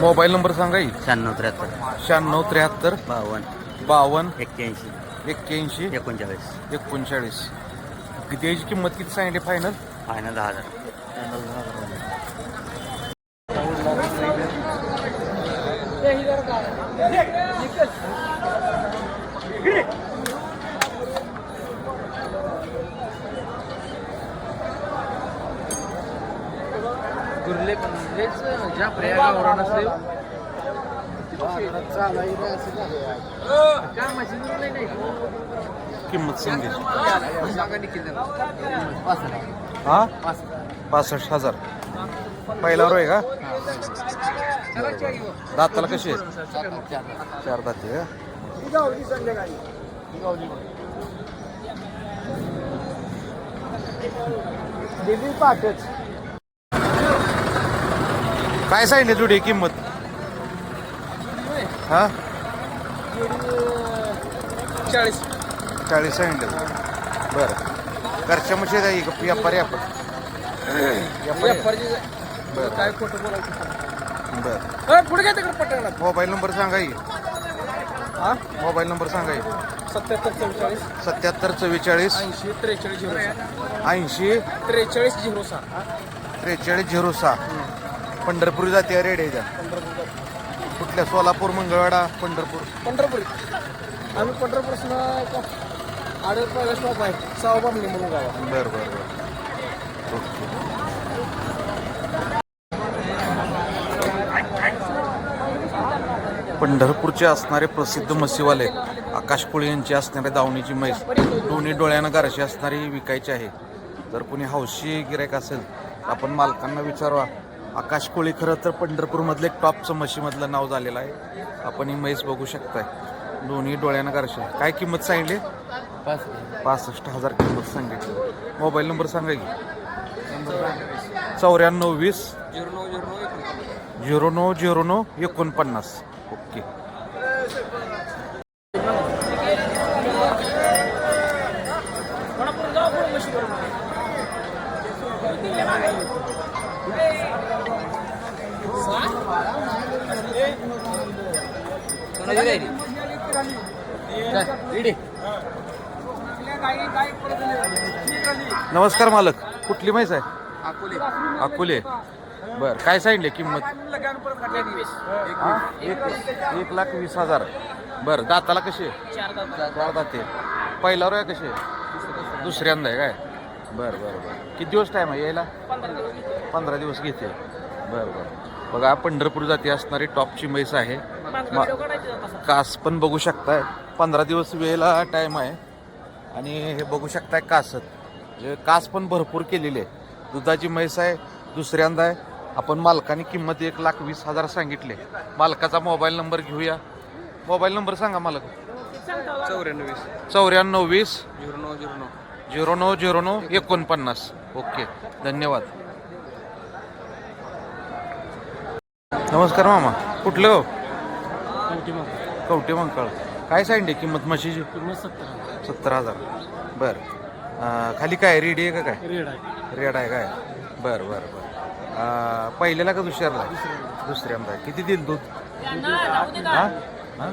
Mobile number सांगा की. शहाण्णव त्र्याहत्तर. शहाण्णव त्र्याहत्तर. बावन्न. बावन्न. एक्क्याऐंशी. एक्क्याऐंशी. एकोणचाळीस. एकोणचाळीस. किती याची किंमत किती सांगितली? फायनल फायनल दहा हजार. लयच ज्या प्रयागावरून असले. कामाची निर्णय नाही किंमत सांगेल. सांगा निखिल त्यांना. हा पासष्ट हजार. पहिला रोय का? चला चहा घेऊ. दाताला कशी आहे? चार दाते का काय सांगितले जुडी? किंमत? हा? चाळीस. चाळीस सांगितले. बरं. घरच्या म्हशी आहे का? व्यापारी आपण? बरं. काय खोटं बोलायचं बरं. पुढे काय तिकडे पटकन. मोबाईल नंबर सांगा हा? मोबाईल नंबर सांगा सत्याहत्तर चौचाळीस सत्याहत्तर चव्वेचाळीस. ऐंशी त्रेचाळीस झिरो ऐंशी. त्रेचाळीस झिरो सहा. त्रेचाळीस झिरो सहा. पंढरपूर जाते रेड्याच्या कुठल्या सोलापूर मंगळवाडा पंढरपूर? पंढरपुरी. आम्ही पंढरपूरसून आडर पहिला स्टॉप आहे. सहा बामणी म्हणून गावात बरं बरं बरं. ओके. पंढरपूरचे असणारे प्रसिद्ध म्हशीवाले आकाश कोळी यांची असणाऱ्या दावणीची म्हैस दोन्ही डोळ्यानं गारशी असणारी विकायची आहे. जर कोणी हौशी गिरायक असेल आपण मालकांना विचारवा. आकाश कोळी खरं तर पंढरपूरमधलं एक टॉपचं म्हशीमधलं नाव झालेलं आहे. आपण ही म्हैस बघू शकताय. दोन्ही डोळ्यानं करशा काय किंमत सांगली पासष्ट हजार किंमत सांगितली. मोबाईल नंबर सांगा की. चौऱ्याण्णव वीस. झिरो झिरो नऊ झिरो नऊ एकोणपन्नास. ओके. नमस्कार मालक. कुठली म्हैस आहे? अकोले. अकोले. बर काय सांगितले किंमत? एक एक लाख वीस हजार. बर दाताला कशी आहे? चार दाते. पहिल्यावर आहे कशी आहे? दुसऱ्यांदा आहे काय? बर बर बर. किती दिवस टाईम आहे यायला? पंधरा दिवस घेते. बर बर. बघा पंढरपूर जाती असणारी टॉपची म्हैस आहे. कास पण बघू शकताय. पंधरा दिवस वेळेला टाईम आहे. आणि हे बघू शकताय कासत. म्हणजे कास पण भरपूर केलेली आहे दुधाची म्हैस आहे दुसऱ्यांदा आहे. आपण मालकाने किंमत एक लाख वीस हजार सांगितले. मालकाचा मोबाईल नंबर घेऊया. मोबाईल नंबर सांगा मालक. चौऱ्याण्णव वीस. चौऱ्याण्णव वीस. झिरो नऊ झिरो नऊ. झिरो नऊ झिरो नऊ एकोणपन्नास. ओके. धन्यवाद. नमस्कार मामा. कुठलं हो? कवटे मंकाळ काय सांगितले किंमत म्हशीची? सत्तर हजार. बरं. खाली काय रेडी आहे का काय? रेड आहे. रेड आहे काय? बरं बरं बरं. पहिल्याला का दुसऱ्याला? दुसऱ्यांदा किती देईल दूध? हा? हा?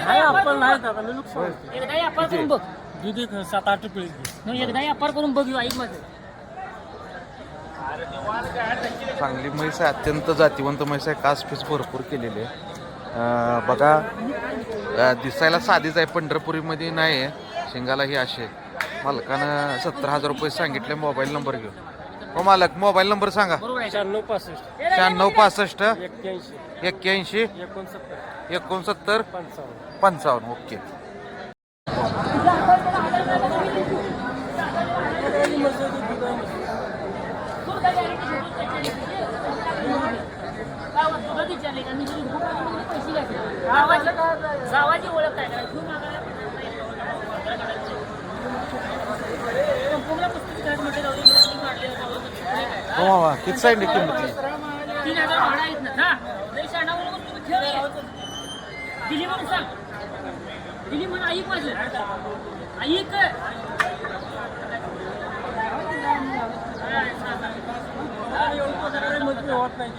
हाय आपण नाही दादा मी नुकसान होय. एकदा व्यापार करून बघ. दूध एक सात आठ पिळी नाही, एकदा व्यापार करून बघ ऐक माझं चांगली म्हैस आहे अत्यंत जातीवंत म्हैस आहे कास पीस भरपूर केलेली आहे. बघा दिसायला साधीच आहे पंढरपुरीमध्ये नाही आहे. शिंगाला ही अशी आहे. मालकानं सत्तर हजार रुपये सांगितले मोबाईल नंबर घेऊ हो मालक मोबाईल नंबर सांगा. शहाण्णव पासष्ट. शहाण्णव पासष्ट एक्क्याऐंशी. एकोणसत्तर. पंचावन्न. ओके. जावाची ओळख काय करायची? संपूर्ण पुस्तकी जाऊ दे, मुस्लिम हो किती किंमत तीन हजार भाडं आहेत ना दिली म्हणून सांग. दिली म्हणून ऐक माझं ऐक होत नाही